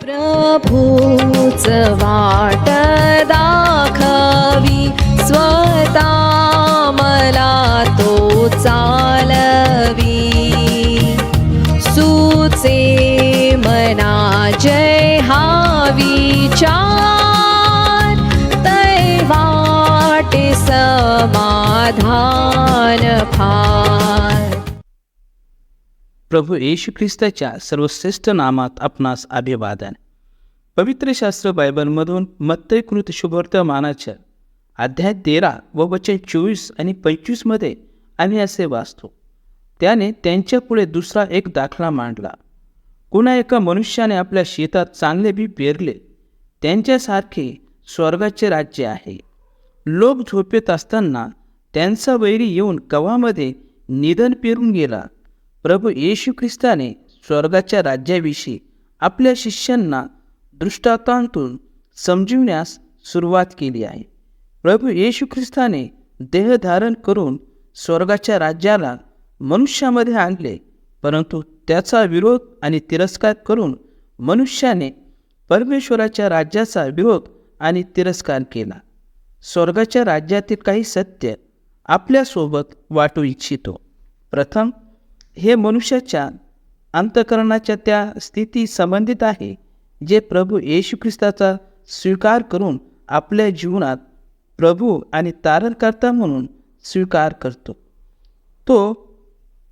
प्रभूच वाट दाखवी स्वता मला तो चालवी. सुचे मना जय हा विचार तै वाटे समाधान फार. प्रभू येशू ख्रिस्ताच्या सर्वश्रेष्ठ नामात आपणास अभिवादन. पवित्र शास्त्र बायबलमधून मत्तयकृत शुभवर्तमानाच्या अध्याय तेरा व वचन चोवीस आणि पंचवीसमध्ये आम्ही असे वाचतो त्याने त्यांच्यापुढे दुसरा एक दाखला मांडला. कुणा एका मनुष्याने आपल्या शेतात चांगले बी पेरले त्यांच्यासारखे स्वर्गाचे राज्य आहे. लोक झोपेत असताना त्यांचा वैरी येऊन कवामध्ये निधन पेरून गेला. प्रभू येशू ख्रिस्ताने स्वर्गाच्या राज्याविषयी आपल्या शिष्यांना दृष्टांतांतून समजविण्यास सुरुवात केली आहे. प्रभू येशू ख्रिस्ताने देह धारण करून स्वर्गाच्या राज्याला मनुष्यामध्ये आणले परंतु त्याचा विरोध आणि तिरस्कार करून मनुष्याने परमेश्वराच्या राज्याचा विरोध आणि तिरस्कार केला. स्वर्गाच्या राज्यातील काही सत्य आपल्यासोबत वाटू इच्छितो. प्रथम हे मनुष्याच्या अंतकरणाच्या त्या स्थिती संबंधित आहे जे प्रभू येशू ख्रिस्ताचा स्वीकार करून आपल्या जीवनात प्रभू आणि तारणकर्ता म्हणून स्वीकार करतो. तो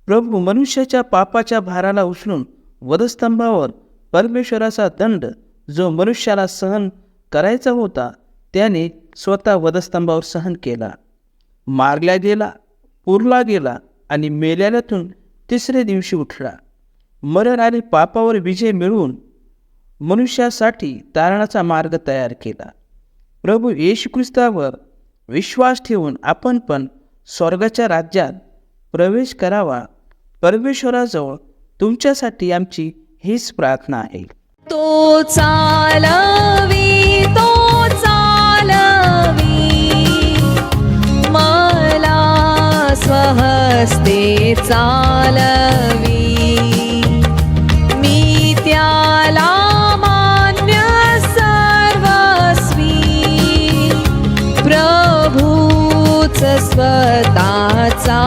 प्रभू मनुष्याच्या पापाच्या भाराला उचलून वधस्तंभावर परमेश्वराचा दंड जो मनुष्याला सहन करायचा होता त्याने स्वतः वधस्तंभावर सहन केला. मारला गेला पुरला गेला आणि मेल्यातून तिसरे दिवशी उठला. मरण आणि पापावर विजय मिळवून मनुष्यासाठी तारणाचा मार्ग तयार केला. प्रभू येशू ख्रिस्तावर विश्वास ठेवून आपण पण स्वर्गाच्या राज्यात प्रवेश करावा. परमेश्वराजवळ तुमच्यासाठी आमची हीच प्रार्थना आहे. तो चालवी तो चालवी. मला स्वहस्ते चा चालवी मी त्याला मान्य सर्वस्वी. प्रभूच स्वतःचा